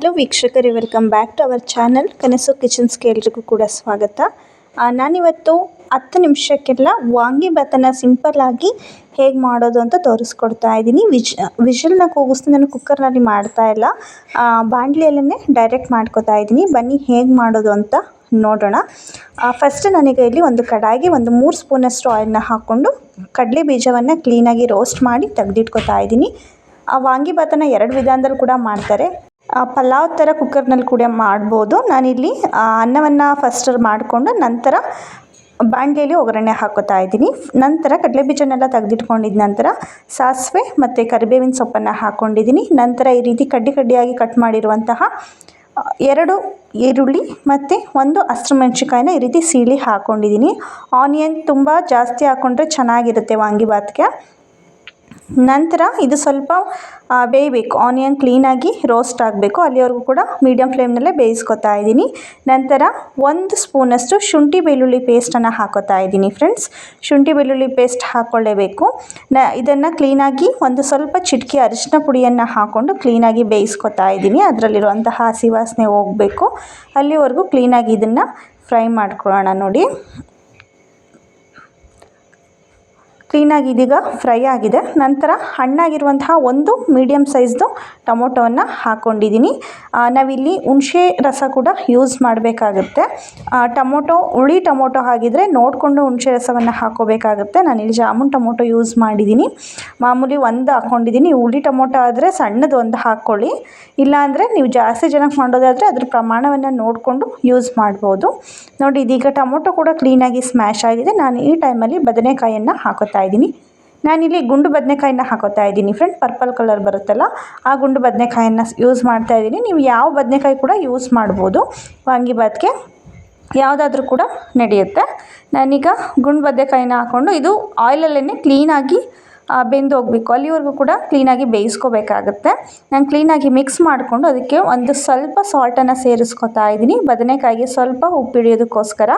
Hello ವೀಕ್ಷಕರೇ welcome back to our channel. ಕನಸು ಕಿಚನ್ಸ್ಗೆ ಎಲ್ರಿಗೂ ಕೂಡ ಸ್ವಾಗತ. ನಾನಿವತ್ತು ಹತ್ತು ನಿಮಿಷಕ್ಕೆಲ್ಲ ವಾಂಗಿಭಾತನ ಸಿಂಪಲ್ಲಾಗಿ ಹೇಗೆ ಮಾಡೋದು ಅಂತ ತೋರಿಸ್ಕೊಡ್ತಾ ಇದ್ದೀನಿ. ವಿಜ್ ವಿಷಲ್ನ ಕೂಗಿಸ್ತು ನಾನು ಕುಕ್ಕರ್ನಲ್ಲಿ ಮಾಡ್ತಾ ಇಲ್ಲ. ಆ, ಬಾಣಲಿಯಲ್ಲೇ ಡೈರೆಕ್ಟ್ ಮಾಡ್ಕೊತಾ ಇದ್ದೀನಿ. ಬನ್ನಿ ಹೇಗೆ ಮಾಡೋದು ಅಂತ ನೋಡೋಣ. ಫಸ್ಟ್ ನನಗೆ ಇಲ್ಲಿ ಒಂದು ಕಡಾಯಿಗೆ ಒಂದು ಮೂರು ಸ್ಪೂನಷ್ಟು ಆಯಿಲ್ನ ಹಾಕ್ಕೊಂಡು ಕಡಲೆ ಬೀಜವನ್ನು ಕ್ಲೀನಾಗಿ ರೋಸ್ಟ್ ಮಾಡಿ ತೆಗೆದಿಟ್ಕೋತಾ ಇದ್ದೀನಿ. ಆ ವಾಂಗಿಭಾತನ ಎರಡು ವಿಧಾನದಲ್ಲಿ ಕೂಡ ಮಾಡ್ತಾರೆ. ಪಲಾವ್ ಥರ ಕುಕ್ಕರ್ನಲ್ಲಿ ಕೂಡ ಮಾಡ್ಬೋದು. ನಾನಿಲ್ಲಿ ಅನ್ನವನ್ನು ಫಸ್ಟ್ ಮಾಡಿಕೊಂಡು ನಂತರ ಬಾಣಲೆಯಲ್ಲಿ ಒಗ್ಗರಣೆ ಹಾಕೋತಾ ಇದ್ದೀನಿ. ನಂತರ ಕಡಲೆ ಬೀಜನೆಲ್ಲ ತೆಗೆದಿಟ್ಕೊಂಡಿದ್ದ ನಂತರ ಸಾಸಿವೆ ಮತ್ತು ಕರಿಬೇವಿನ ಸೊಪ್ಪನ್ನು ಹಾಕ್ಕೊಂಡಿದ್ದೀನಿ ನಂತರ ಈ ರೀತಿ ಕಡ್ಡಿ ಕಡ್ಡಿಯಾಗಿ ಕಟ್ ಮಾಡಿರುವಂತಹ ಎರಡು ಈರುಳ್ಳಿ ಮತ್ತು ಒಂದು ಹಸಿಮೆಣ್ಸಿಕಾಯಿನ ಈ ರೀತಿ ಸೀಳಿ ಹಾಕ್ಕೊಂಡಿದ್ದೀನಿ ಆನಿಯನ್ ತುಂಬ ಜಾಸ್ತಿ ಹಾಕ್ಕೊಂಡ್ರೆ ಚೆನ್ನಾಗಿರುತ್ತೆ ವಾಂಗಿಭಾತ್ಗೆ. ನಂತರ ಇದು ಸ್ವಲ್ಪ ಬೇಯಬೇಕು. ಆನಿಯನ್ ಕ್ಲೀನಾಗಿ ರೋಸ್ಟ್ ಆಗಬೇಕು. ಅಲ್ಲಿವರೆಗೂ ಕೂಡ ಮೀಡಿಯಮ್ ಫ್ಲೇಮ್ನಲ್ಲೇ ಬೇಯಿಸ್ಕೊತಾ ಇದ್ದೀನಿ. ನಂತರ ಒಂದು ಸ್ಪೂನಷ್ಟು ಶುಂಠಿ ಬೆಳ್ಳುಳ್ಳಿ ಪೇಸ್ಟನ್ನು ಹಾಕೋತಾ ಇದ್ದೀನಿ ಫ್ರೆಂಡ್ಸ್ ಶುಂಠಿ ಬೆಳ್ಳುಳ್ಳಿ ಪೇಸ್ಟ್ ಹಾಕ್ಕೊಳ್ಳೇಬೇಕು ನ, ಇದನ್ನು ಕ್ಲೀನಾಗಿ ಒಂದು ಸ್ವಲ್ಪ ಚಿಟಕಿ ಅರಿಶಿನ ಪುಡಿಯನ್ನು ಹಾಕ್ಕೊಂಡು ಕ್ಲೀನಾಗಿ ಬೇಯಿಸ್ಕೊತಾ ಇದ್ದೀನಿ. ಅದರಲ್ಲಿರುವಂತಹ ಹಸಿ ವಾಸನೆ ಹೋಗಬೇಕು. ಅಲ್ಲಿವರೆಗೂ ಕ್ಲೀನಾಗಿ ಇದನ್ನು ಫ್ರೈ ಮಾಡ್ಕೊಳ್ಳೋಣ ನೋಡಿ. ಕ್ಲೀನಾಗಿ ಇದೀಗ ಫ್ರೈ ಆಗಿದೆ. ನಂತರ ಹಣ್ಣಾಗಿರುವಂತಹ ಒಂದು ಮೀಡಿಯಮ್ ಸೈಜ್ದು ಟೊಮೊಟೊವನ್ನು ಹಾಕ್ಕೊಂಡಿದ್ದೀನಿ ನಾವಿಲ್ಲಿ ಹುಣಸೆ ರಸ ಕೂಡ ಯೂಸ್ ಮಾಡಬೇಕಾಗುತ್ತೆ. ಟೊಮೊಟೊ, ಹುಳಿ ಟೊಮೊಟೊ ಆಗಿದ್ದರೆ ನೋಡಿಕೊಂಡು ಹುಣಸೆ ರಸವನ್ನು ಹಾಕೋಬೇಕಾಗುತ್ತೆ. ನಾನಿಲ್ಲಿ ಜಾಮೂನ್ ಟೊಮೊಟೊ ಯೂಸ್ ಮಾಡಿದ್ದೀನಿ ಮಾಮೂಲಿ ಒಂದು ಹಾಕ್ಕೊಂಡಿದ್ದೀನಿ ಹುಳಿ ಟೊಮೊಟೊ ಆದರೆ ಸಣ್ಣದು ಒಂದು ಹಾಕ್ಕೊಳ್ಳಿ ಇಲ್ಲಾಂದರೆ ನೀವು ಜಾಸ್ತಿ ಜನಕ್ಕೆ ಮಾಡೋದಾದರೆ ಅದ್ರ ಪ್ರಮಾಣವನ್ನು ನೋಡಿಕೊಂಡು ಯೂಸ್ ಮಾಡ್ಬೋದು. ನೋಡಿ, ಇದೀಗ ಟೊಮೊಟೊ ಕೂಡ ಕ್ಲೀನಾಗಿ ಸ್ಮ್ಯಾಶ್ ಆಗಿದೆ. ನಾನು ಈ ಟೈಮಲ್ಲಿ ಬದನೆಕಾಯಿಯನ್ನು ಹಾಕೋತಾ ಇದ್ದೀನಿ. ನಾನಿಲ್ಲಿ ಗುಂಡು ಬದನೆಕಾಯಿನ ಹಾಕೋತಾ ಇದ್ದೀನಿ ಫ್ರೆಂಡ್ ಪರ್ಪಲ್ ಕಲರ್ ಬರುತ್ತಲ್ಲ, ಆ ಗುಂಡು ಬದನೆಕಾಯಿನ ಯೂಸ್ ಮಾಡ್ತಾ ಇದ್ದೀನಿ. ನೀವು ಯಾವ ಬದನೆಕಾಯಿ ಕೂಡ ಯೂಸ್ ಮಾಡ್ಬೋದು. ವಾಂಗಿಬಾತ್ಗೆ ಯಾವುದಾದ್ರೂ ಕೂಡ ನಡೆಯುತ್ತೆ. ನಾನೀಗ ಗುಂಡು ಬದನೆಕಾಯಿನ ಹಾಕ್ಕೊಂಡು ಇದು ಆಯಿಲಲ್ಲೇ ಕ್ಲೀನಾಗಿ ಬೆಂದು ಹೋಗಬೇಕು. ಅಲ್ಲಿವರೆಗೂ ಕೂಡ ಕ್ಲೀನಾಗಿ ಬೇಯಿಸ್ಕೋಬೇಕಾಗತ್ತೆ. ನಾನು ಕ್ಲೀನಾಗಿ ಮಿಕ್ಸ್ ಮಾಡಿಕೊಂಡು ಅದಕ್ಕೆ ಒಂದು ಸ್ವಲ್ಪ ಸಾಲ್ಟನ್ನು ಸೇರಿಸ್ಕೊತಾ ಇದ್ದೀನಿ. ಬದನೆಕಾಯಿಗೆ ಸ್ವಲ್ಪ ಉಪ್ಪು ಹಿಡಿಯೋದಕ್ಕೋಸ್ಕರ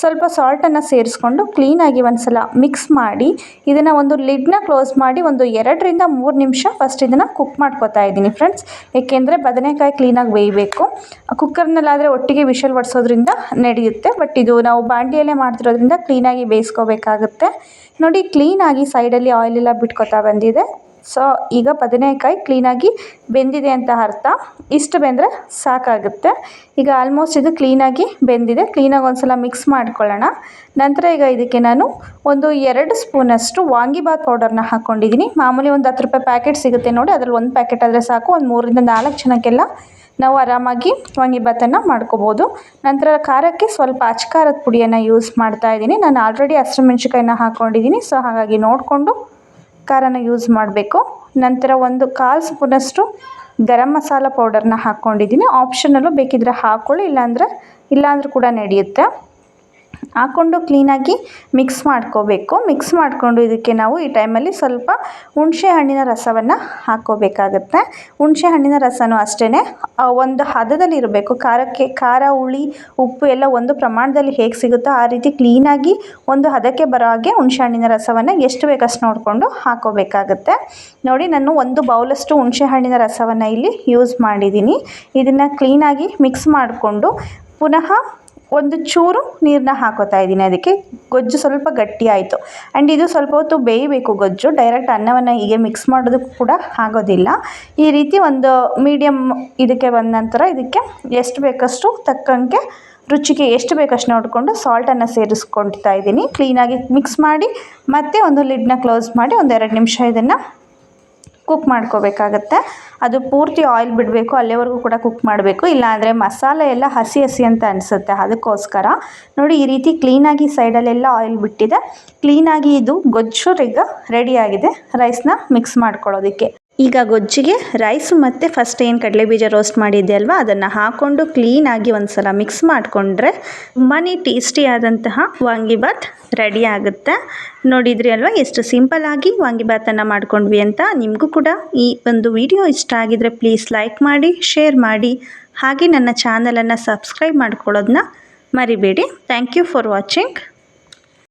ಸ್ವಲ್ಪ ಸಾಲ್ಟನ್ನು ಸೇರಿಸ್ಕೊಂಡು ಕ್ಲೀನಾಗಿ ಒಂದು ಸಲ ಮಿಕ್ಸ್ ಮಾಡಿ ಇದನ್ನು ಒಂದು ಲಿಡ್ನ ಕ್ಲೋಸ್ ಮಾಡಿ ಒಂದು ಎರಡರಿಂದ ಮೂರು ನಿಮಿಷ ಫಸ್ಟ್ ಇದನ್ನು ಕುಕ್ ಮಾಡ್ಕೊತಾ ಇದ್ದೀನಿ ಫ್ರೆಂಡ್ಸ್ ಏಕೆಂದರೆ ಬದನೆಕಾಯಿ ಕ್ಲೀನಾಗಿ ಬೇಯಬೇಕು. ಕುಕ್ಕರ್ನಲ್ಲಾದರೆ ಒಟ್ಟಿಗೆ ವಿಷಲ್ ಬಡಿಸೋದ್ರಿಂದ ನಡೆಯುತ್ತೆ. ಬಟ್ ಇದು ನಾವು ಬಾಂಡಿಯಲ್ಲೇ ಮಾಡ್ತಿರೋದ್ರಿಂದ ಕ್ಲೀನಾಗಿ ಬೇಯಿಸ್ಕೋಬೇಕಾಗುತ್ತೆ. ನೋಡಿ ಕ್ಲೀನಾಗಿ ಸೈಡಲ್ಲಿ ಆಯಿಲ್ ಎಲ್ಲ ಬಿಟ್ಕೊತಾ ಬಂದಿದೆ. ಸೊ ಈಗ ಬದನೆಕಾಯಿ ಕ್ಲೀನಾಗಿ ಬೆಂದಿದೆ ಅಂತ ಅರ್ಥ. ಇಷ್ಟು ಬೆಂದರೆ ಸಾಕಾಗುತ್ತೆ. ಈಗ ಆಲ್ಮೋಸ್ಟ್ ಇದು ಕ್ಲೀನಾಗಿ ಬೆಂದಿದೆ. ಕ್ಲೀನಾಗಿ ಒಂದು ಸಲ ಮಿಕ್ಸ್ ಮಾಡ್ಕೊಳ್ಳೋಣ. ನಂತರ ಈಗ ಇದಕ್ಕೆ ನಾನು ಒಂದು ಎರಡು ಸ್ಪೂನಷ್ಟು ವಾಂಗಿಬಾತ್ ಪೌಡರ್ನ ಹಾಕ್ಕೊಂಡಿದ್ದೀನಿ ಮಾಮೂಲಿ ಒಂದು ಹತ್ತು ರೂಪಾಯಿ ಪ್ಯಾಕೆಟ್ ಸಿಗುತ್ತೆ ನೋಡಿ. ಅದ್ರಲ್ಲಿ ಒಂದು ಪ್ಯಾಕೆಟ್ ಆದರೆ ಸಾಕು. ಒಂದು ಮೂರರಿಂದ ನಾಲ್ಕು ಜನಕ್ಕೆಲ್ಲ ನಾವು ಆರಾಮಾಗಿ ವಾಂಗಿಬಾತನ್ನು ಮಾಡ್ಕೋಬೋದು. ನಂತರ ಖಾರಕ್ಕೆ ಸ್ವಲ್ಪ ಅಚ್ಕಾರದ ಪುಡಿಯನ್ನು ಯೂಸ್ ಮಾಡ್ತಾ ಇದ್ದೀನಿ. ನಾನು ಆಲ್ರೆಡಿ ಹಸಿರು ಮೆಣಸಿಕಾಯಿನ ಹಾಕ್ಕೊಂಡಿದ್ದೀನಿ ಸೊ ಹಾಗಾಗಿ ನೋಡಿಕೊಂಡು ಖಾರನ ಯೂಸ್ ಮಾಡಬೇಕು. ನಂತರ ಒಂದು ಕಾಲು ಸ್ಪೂನಷ್ಟು ಗರಂ ಮಸಾಲ ಪೌಡರ್ನ ಹಾಕ್ಕೊಂಡಿದ್ದೀನಿ ಆಪ್ಷನಲ್ಲು ಬೇಕಿದ್ದರೆ ಹಾಕ್ಕೊಳ್ಳಿ ಇಲ್ಲಾಂದರೆ ಇಲ್ಲಾಂದರೂ ಕೂಡ ನಡೆಯುತ್ತೆ. ಹಾಕ್ಕೊಂಡು ಕ್ಲೀನಾಗಿ ಮಿಕ್ಸ್ ಮಾಡ್ಕೋಬೇಕು. ಮಿಕ್ಸ್ ಮಾಡಿಕೊಂಡು ಇದಕ್ಕೆ ನಾವು ಈ ಟೈಮಲ್ಲಿ ಸ್ವಲ್ಪ ಹುಣಸೆ ಹಣ್ಣಿನ ರಸವನ್ನು ಹಾಕ್ಕೋಬೇಕಾಗತ್ತೆ ಹುಣಸೆ ಹಣ್ಣಿನ ರಸನೂ ಅಷ್ಟೇ ಒಂದು ಹದದಲ್ಲಿ ಇರಬೇಕು. ಖಾರಕ್ಕೆ, ಖಾರ, ಹುಳಿ, ಉಪ್ಪು ಎಲ್ಲ ಒಂದು ಪ್ರಮಾಣದಲ್ಲಿ ಹೇಗೆ ಸಿಗುತ್ತೋ ಆ ರೀತಿ ಕ್ಲೀನಾಗಿ ಒಂದು ಹದಕ್ಕೆ ಬರೋ ಹಾಗೆ ಹುಣಸೆ ಹಣ್ಣಿನ ರಸವನ್ನು ಎಷ್ಟು ಬೇಕಷ್ಟು ನೋಡಿಕೊಂಡು ಹಾಕ್ಕೋಬೇಕಾಗತ್ತೆ ನೋಡಿ, ನಾನು ಒಂದು ಬೌಲಷ್ಟು ಹುಣಸೆ ಹಣ್ಣಿನ ರಸವನ್ನು ಇಲ್ಲಿ ಯೂಸ್ ಮಾಡಿದ್ದೀನಿ. ಇದನ್ನು ಕ್ಲೀನಾಗಿ ಮಿಕ್ಸ್ ಮಾಡಿಕೊಂಡು ಪುನಃ ಒಂದು ಚೂರು ನೀರನ್ನ ಹಾಕೋತಾ ಇದ್ದೀನಿ. ಅದಕ್ಕೆ ಗೊಜ್ಜು ಸ್ವಲ್ಪ ಗಟ್ಟಿ ಆಯಿತು. ಆ್ಯಂಡ್ ಇದು ಸ್ವಲ್ಪ ಹೊತ್ತು ಬೇಯಬೇಕು ಗೊಜ್ಜು. ಡೈರೆಕ್ಟ್ ಅನ್ನವನ್ನು ಹೀಗೆ ಮಿಕ್ಸ್ ಮಾಡೋದಕ್ಕೂ ಕೂಡ ಆಗೋದಿಲ್ಲ. ಈ ರೀತಿ ಒಂದು ಮೀಡಿಯಮ್ ಇದಕ್ಕೆ ಬಂದ ನಂತರ ಇದಕ್ಕೆ ಎಷ್ಟು ಬೇಕಷ್ಟು ತಕ್ಕಂಗೆ ರುಚಿಗೆ ಎಷ್ಟು ಬೇಕಷ್ಟು ನೋಡಿಕೊಂಡು ಸಾಲ್ಟನ್ನು ಸೇರಿಸ್ಕೊಳ್ತಾ ಇದ್ದೀನಿ. ಕ್ಲೀನಾಗಿ ಮಿಕ್ಸ್ ಮಾಡಿ ಮತ್ತೆ ಒಂದು ಲಿಡ್ನ ಕ್ಲೋಸ್ ಮಾಡಿ ಒಂದು ಎರಡು ನಿಮಿಷ ಇದನ್ನು ಕುಕ್ ಮಾಡ್ಕೋಬೇಕಾಗತ್ತೆ. ಅದು ಪೂರ್ತಿ ಆಯಿಲ್ ಬಿಡಬೇಕು, ಅಲ್ಲಿವರೆಗೂ ಕೂಡ ಕುಕ್ ಮಾಡಬೇಕು. ಇಲ್ಲಾಂದರೆ ಮಸಾಲೆ ಎಲ್ಲ ಹಸಿ ಹಸಿ ಅಂತ ಅನಿಸುತ್ತೆ ಅದಕ್ಕೋಸ್ಕರ. ನೋಡಿ ಈ ರೀತಿ ಕ್ಲೀನಾಗಿ ಸೈಡಲ್ಲೆಲ್ಲ ಆಯಿಲ್ ಬಿಟ್ಟಿದೆ. ಕ್ಲೀನಾಗಿ ಇದು ಗೊಜ್ಜು ಈಗ ರೆಡಿಯಾಗಿದೆ ರೈಸ್ನ ಮಿಕ್ಸ್ ಮಾಡ್ಕೊಳ್ಳೋದಕ್ಕೆ. ಈಗ ಗೊಜ್ಜಿಗೆ ರೈಸು ಮತ್ತು ಫಸ್ಟ್ ಏನು ಕಡಲೆ ಬೀಜ ರೋಸ್ಟ್ ಮಾಡಿದ್ದೆ ಅಲ್ವಾ ಅದನ್ನು ಹಾಕ್ಕೊಂಡು ಕ್ಲೀನಾಗಿ ಒಂದು ಸಲ ಮಿಕ್ಸ್ ಮಾಡಿಕೊಂಡ್ರೆ ತುಂಬಾ ಟೇಸ್ಟಿಯಾದಂತಹ ವಾಂಗಿಬಾತ್ ರೆಡಿ ಆಗುತ್ತೆ. ನೋಡಿದ್ರಿ ಅಲ್ವಾ? ಎಷ್ಟು ಸಿಂಪಲ್ಲಾಗಿ ವಾಂಗಿಬಾತನ್ನು ಮಾಡ್ಕೊಂಡ್ವಿ ಅಂತ ನಿಮಗೂ ಕೂಡ ಈ ಒಂದು ವಿಡಿಯೋ ಇಷ್ಟ ಆಗಿದ್ರೆ ಪ್ಲೀಸ್ ಲೈಕ್ ಮಾಡಿ ಶೇರ್ ಮಾಡಿ. ಹಾಗೆ ನನ್ನ ಚಾನಲನ್ನು ಸಬ್ಸ್ಕ್ರೈಬ್ ಮಾಡ್ಕೊಳ್ಳೋದನ್ನ ಮರಿಬೇಡಿ. Thank you for watching